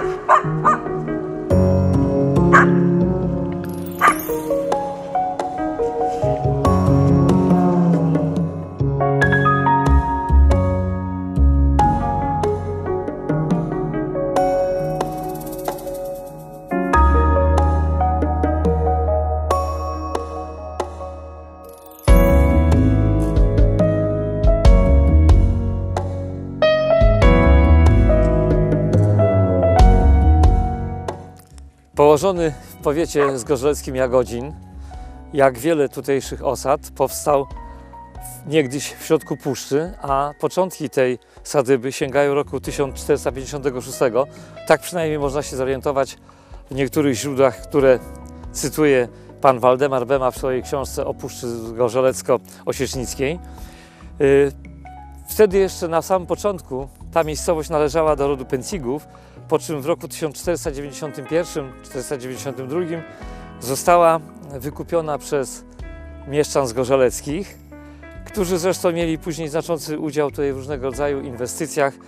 Ah! ah! Położony w powiecie zgorzeleckim Jagodzin, jak wiele tutejszych osad, powstał niegdyś w środku puszczy, a początki tej sadyby sięgają roku 1456. Tak przynajmniej można się zorientować w niektórych źródłach, które cytuje pan Waldemar Bema w swojej książce o Puszczy Gorzelecko-Osiecznickiej. Y, wtedy jeszcze na samym początku ta miejscowość należała do rodu Pęcigów, po czym w roku 1491-1492 została wykupiona przez mieszczan zgorzeleckich, którzy zresztą mieli później znaczący udział tutaj w różnego rodzaju inwestycjach. E,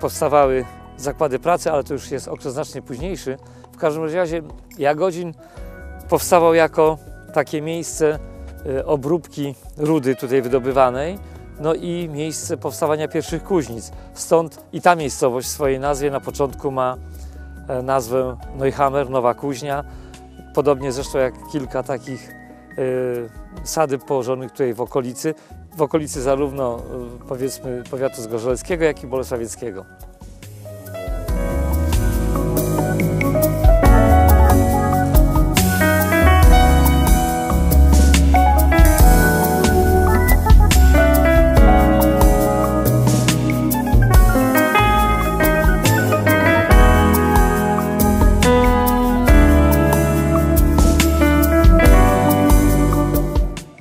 powstawały zakłady pracy, ale to już jest okres znacznie późniejszy. W każdym razie Jagodzin powstawał jako takie miejsce e, obróbki rudy tutaj wydobywanej, no i miejsce powstawania pierwszych kuźnic. Stąd i ta miejscowość w swojej nazwie na początku ma e, nazwę Neuhammer, Nowa Kuźnia. Podobnie zresztą jak kilka takich y, sadzyb położonych tutaj w okolicy, w okolicy zarówno y, powiedzmy powiatu zgorzeleckiego, jak i bolesławieckiego.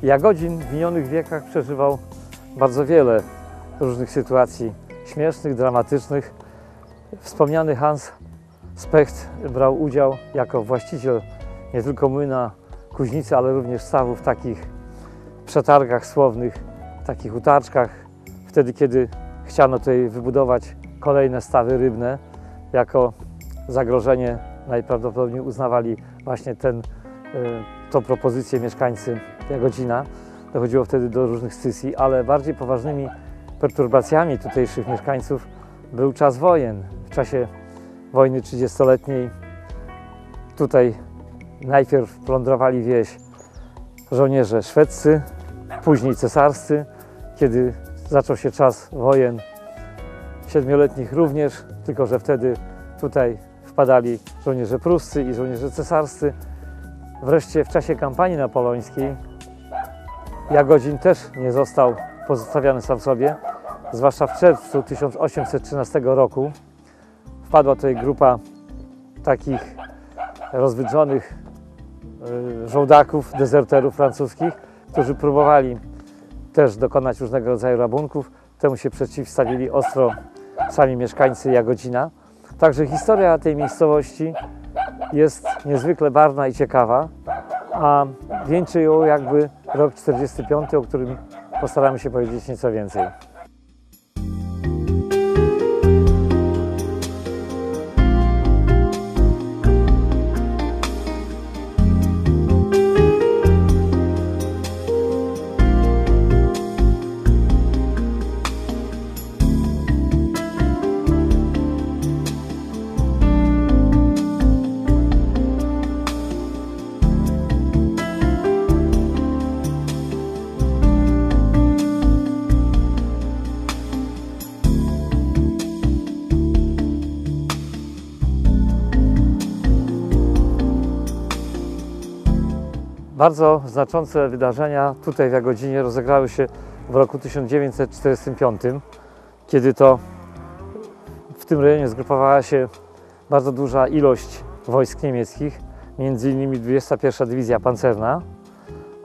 Jagodzin w minionych wiekach przeżywał bardzo wiele różnych sytuacji śmiesznych, dramatycznych. Wspomniany Hans Specht brał udział jako właściciel nie tylko młyna kuźnicy, ale również stawów w takich przetargach słownych, takich utarczkach. Wtedy, kiedy chciano tutaj wybudować kolejne stawy rybne, jako zagrożenie najprawdopodobniej uznawali właśnie ten, e, propozycję mieszkańcy godzina. Dochodziło wtedy do różnych scysji, ale bardziej poważnymi perturbacjami tutejszych mieszkańców był czas wojen. W czasie wojny 30-letniej tutaj najpierw plądrowali wieś żołnierze szwedzcy, później cesarscy. Kiedy zaczął się czas wojen siedmioletnich również, tylko że wtedy tutaj wpadali żołnierze pruscy i żołnierze cesarscy. Wreszcie w czasie kampanii napoleońskiej Jagodzin też nie został pozostawiony sam sobie, zwłaszcza w czerwcu 1813 roku. Wpadła tutaj grupa takich rozwydrzonych y, żołdaków, dezerterów francuskich, którzy próbowali też dokonać różnego rodzaju rabunków. Temu się przeciwstawili ostro sami mieszkańcy Jagodzina. Także historia tej miejscowości jest niezwykle barwna i ciekawa a wieńczy ją jakby rok 45, o którym postaramy się powiedzieć nieco więcej. Bardzo znaczące wydarzenia tutaj w Jagodzinie rozegrały się w roku 1945, kiedy to w tym rejonie zgrupowała się bardzo duża ilość wojsk niemieckich, między innymi 21 Dywizja Pancerna,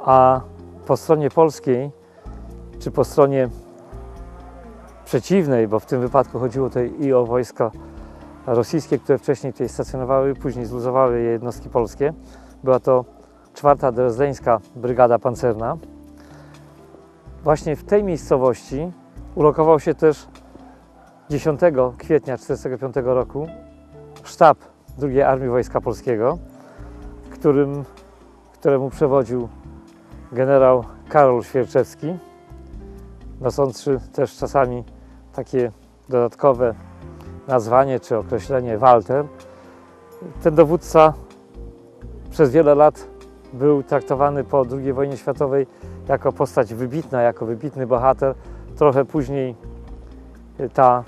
a po stronie polskiej, czy po stronie przeciwnej, bo w tym wypadku chodziło tutaj i o wojska rosyjskie, które wcześniej tutaj stacjonowały, później zluzowały je jednostki polskie. Była to czwarta drezdeńska brygada pancerna. Właśnie w tej miejscowości ulokował się też 10 kwietnia 1945 roku sztab II Armii Wojska Polskiego, którym, któremu przewodził generał Karol Świerczewski, noszący też czasami takie dodatkowe nazwanie czy określenie Walter. Ten dowódca przez wiele lat był traktowany po II wojnie światowej jako postać wybitna, jako wybitny bohater. Trochę później y, ta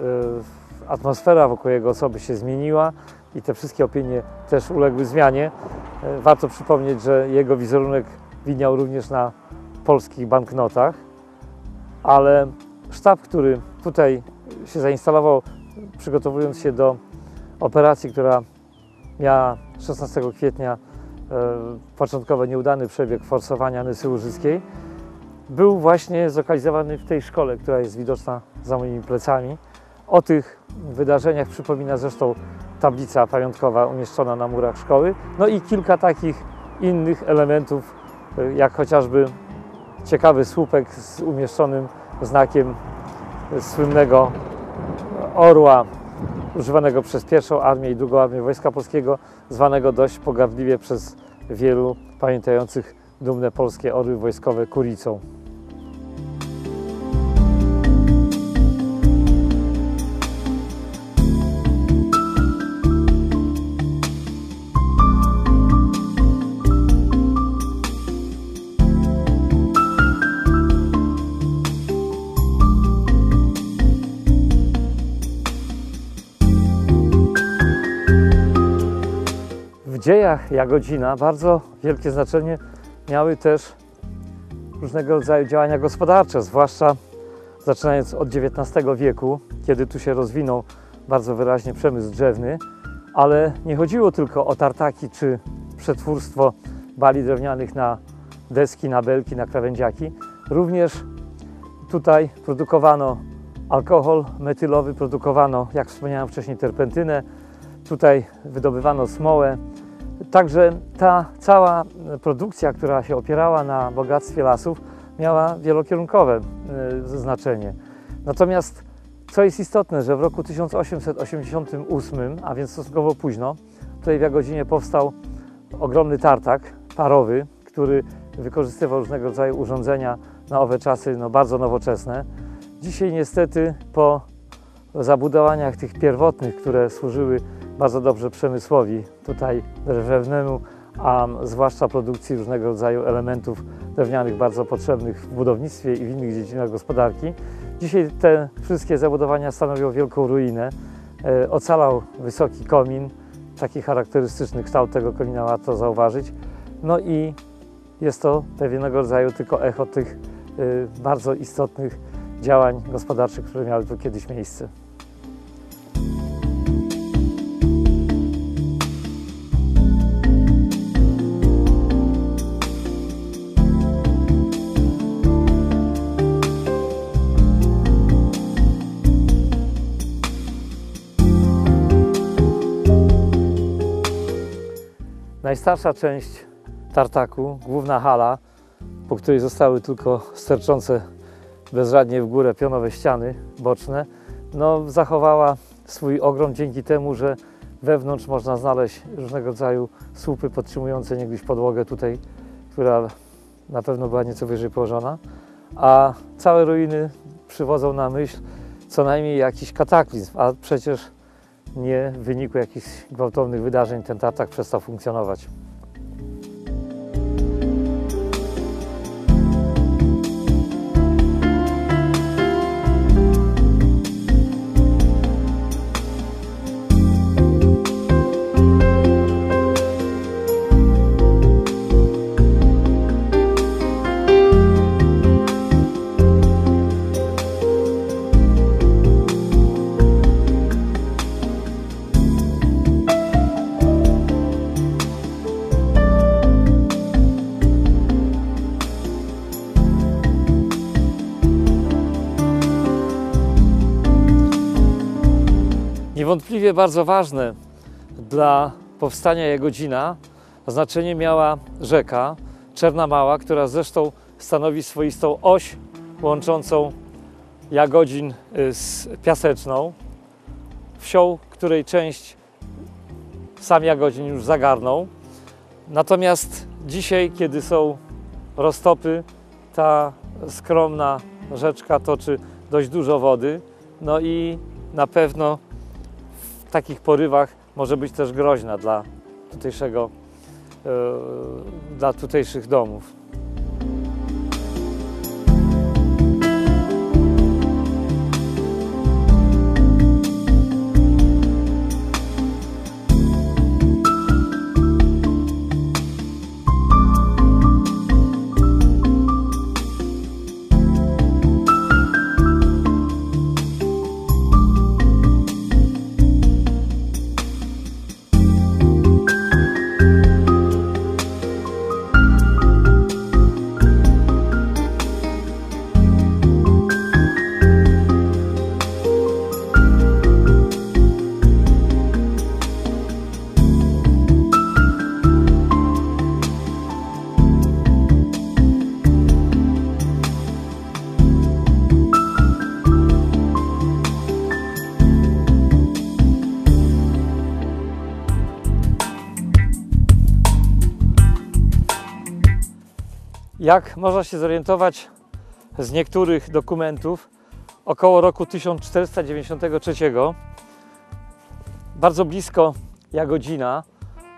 y, atmosfera wokół jego osoby się zmieniła i te wszystkie opinie też uległy zmianie. E, warto przypomnieć, że jego wizerunek widniał również na polskich banknotach, ale sztab, który tutaj się zainstalował, przygotowując się do operacji, która miała 16 kwietnia początkowo nieudany przebieg forsowania Nysy Łużyckiej, był właśnie zlokalizowany w tej szkole, która jest widoczna za moimi plecami. O tych wydarzeniach przypomina zresztą tablica pamiątkowa umieszczona na murach szkoły, no i kilka takich innych elementów, e, jak chociażby ciekawy słupek z umieszczonym znakiem słynnego orła używanego przez pierwszą armię i drugą armię Wojska Polskiego, zwanego dość pogardliwie przez wielu pamiętających dumne polskie orły wojskowe kuricą. Jagodzina. Bardzo wielkie znaczenie miały też różnego rodzaju działania gospodarcze, zwłaszcza zaczynając od XIX wieku, kiedy tu się rozwinął bardzo wyraźnie przemysł drzewny, ale nie chodziło tylko o tartaki czy przetwórstwo bali drewnianych na deski, na belki, na krawędziaki. Również tutaj produkowano alkohol metylowy, produkowano, jak wspomniałem wcześniej, terpentynę, tutaj wydobywano smołę, Także ta cała produkcja, która się opierała na bogactwie lasów, miała wielokierunkowe y, znaczenie. Natomiast co jest istotne, że w roku 1888, a więc stosunkowo późno, tutaj w Jagodzinie powstał ogromny tartak parowy, który wykorzystywał różnego rodzaju urządzenia na owe czasy no, bardzo nowoczesne. Dzisiaj niestety po zabudowaniach tych pierwotnych, które służyły bardzo dobrze przemysłowi, tutaj drewnianemu, a zwłaszcza produkcji różnego rodzaju elementów drewnianych bardzo potrzebnych w budownictwie i w innych dziedzinach gospodarki. Dzisiaj te wszystkie zabudowania stanowią wielką ruinę. E, ocalał wysoki komin, taki charakterystyczny kształt tego komina warto zauważyć. No i jest to pewnego rodzaju tylko echo tych e, bardzo istotnych działań gospodarczych, które miały tu kiedyś miejsce. Najstarsza część tartaku, główna hala, po której zostały tylko sterczące bezradnie w górę pionowe ściany boczne, no, zachowała swój ogrom dzięki temu, że wewnątrz można znaleźć różnego rodzaju słupy podtrzymujące niegdyś podłogę tutaj, która na pewno była nieco wyżej położona, a całe ruiny przywodzą na myśl co najmniej jakiś kataklizm, a przecież nie w wyniku jakichś gwałtownych wydarzeń ten tartak przestał funkcjonować. Niewątpliwie bardzo ważne dla powstania Jagodzina znaczenie miała rzeka Czerna Mała, która zresztą stanowi swoistą oś łączącą Jagodzin y, z Piaseczną, wsią, której część sam Jagodzin już zagarnął. Natomiast dzisiaj, kiedy są roztopy, ta skromna rzeczka toczy dość dużo wody, no i na pewno takich porywach może być też groźna dla tutejszego, yy, dla tutejszych domów. Jak można się zorientować z niektórych dokumentów, około roku 1493 bardzo blisko Jagodzina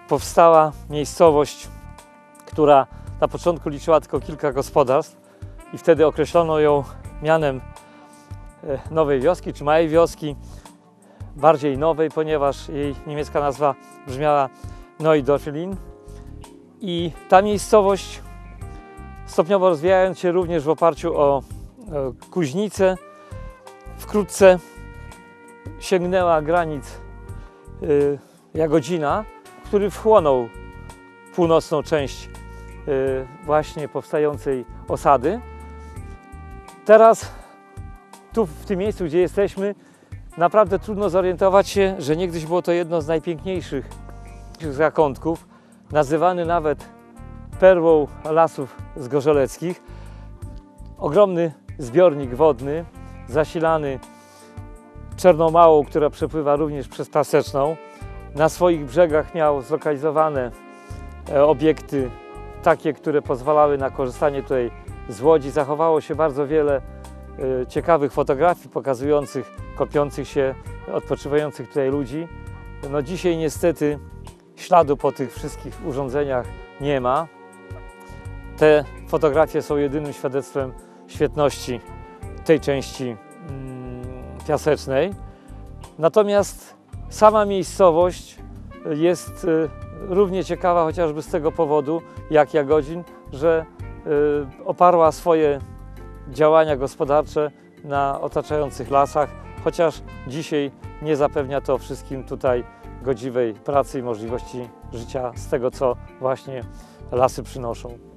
powstała miejscowość, która na początku liczyła tylko kilka gospodarstw i wtedy określono ją mianem e, nowej wioski czy małej wioski, bardziej nowej, ponieważ jej niemiecka nazwa brzmiała Neudorfelin. I ta miejscowość stopniowo rozwijając się również w oparciu o Kuźnicę, wkrótce sięgnęła granic y, Jagodzina, który wchłonął północną część y, właśnie powstającej osady. Teraz tu w tym miejscu, gdzie jesteśmy, naprawdę trudno zorientować się, że niegdyś było to jedno z najpiękniejszych zakątków, nazywany nawet perłą lasów zgorzeleckich. Ogromny zbiornik wodny, zasilany Czernomałą, która przepływa również przez Paseczną. Na swoich brzegach miał zlokalizowane e, obiekty takie, które pozwalały na korzystanie tutaj z łodzi. Zachowało się bardzo wiele e, ciekawych fotografii pokazujących kopiących się, odpoczywających tutaj ludzi. No dzisiaj niestety śladu po tych wszystkich urządzeniach nie ma. Te fotografie są jedynym świadectwem świetności tej części mm, piasecznej. Natomiast sama miejscowość jest y, równie ciekawa chociażby z tego powodu, jak Jagodzin, że y, oparła swoje działania gospodarcze na otaczających lasach, chociaż dzisiaj nie zapewnia to wszystkim tutaj godziwej pracy i możliwości życia z tego, co właśnie lasy przynoszą.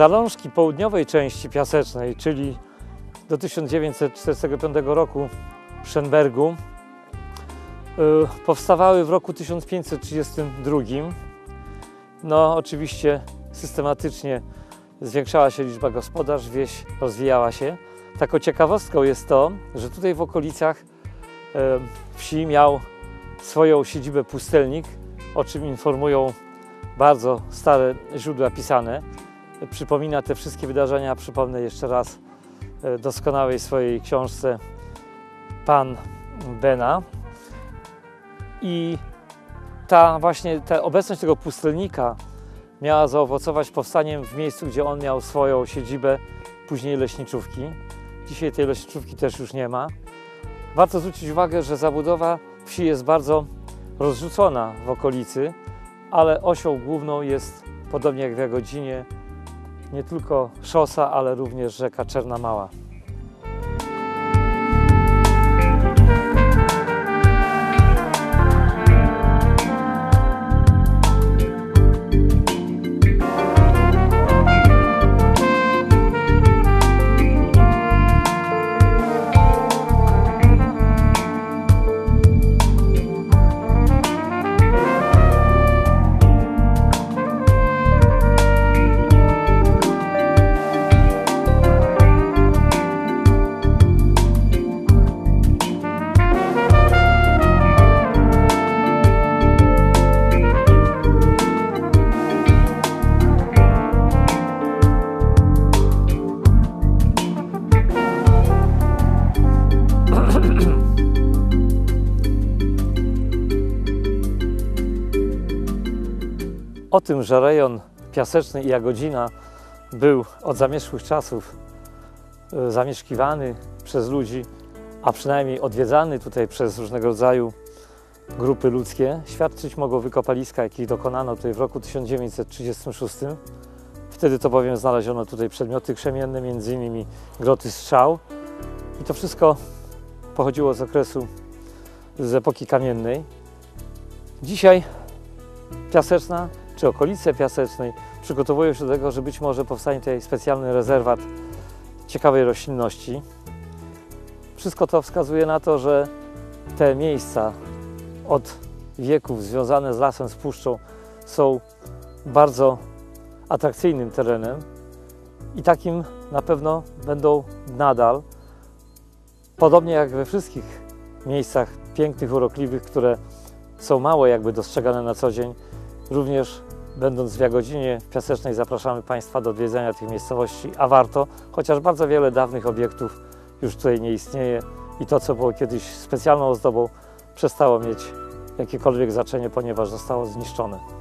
Zalążki południowej części piasecznej, czyli do 1945 roku w Schönbergu, y, powstawały w roku 1532. No, oczywiście systematycznie zwiększała się liczba gospodarstw, wieś rozwijała się. Taką ciekawostką jest to, że tutaj w okolicach y, wsi miał swoją siedzibę pustelnik, o czym informują bardzo stare źródła pisane przypomina te wszystkie wydarzenia. Przypomnę jeszcze raz e, doskonałej swojej książce Pan Bena. I ta właśnie ta obecność tego pustelnika miała zaowocować powstaniem w miejscu, gdzie on miał swoją siedzibę, później leśniczówki. Dzisiaj tej leśniczówki też już nie ma. Warto zwrócić uwagę, że zabudowa wsi jest bardzo rozrzucona w okolicy, ale osią główną jest, podobnie jak w Jagodzinie, nie tylko szosa, ale również rzeka Czerna Mała. O tym, że rejon piaseczny i Jagodzina był od zamierzchłych czasów e, zamieszkiwany przez ludzi, a przynajmniej odwiedzany tutaj przez różnego rodzaju grupy ludzkie, świadczyć mogą wykopaliska, jakich dokonano tutaj w roku 1936. Wtedy to bowiem znaleziono tutaj przedmioty krzemienne, m.in. groty strzał. I to wszystko pochodziło z okresu z epoki kamiennej. Dzisiaj Piaseczna, czy okolice Piasecznej przygotowują się do tego, że być może powstanie tutaj specjalny rezerwat ciekawej roślinności. Wszystko to wskazuje na to, że te miejsca od wieków związane z lasem, z puszczą są bardzo atrakcyjnym terenem i takim na pewno będą nadal. Podobnie jak we wszystkich miejscach pięknych, urokliwych, które są mało jakby dostrzegane na co dzień, również będąc w Jagodzinie Piasecznej zapraszamy Państwa do odwiedzenia tych miejscowości, a warto, chociaż bardzo wiele dawnych obiektów już tutaj nie istnieje i to, co było kiedyś specjalną ozdobą, przestało mieć jakiekolwiek znaczenie, ponieważ zostało zniszczone.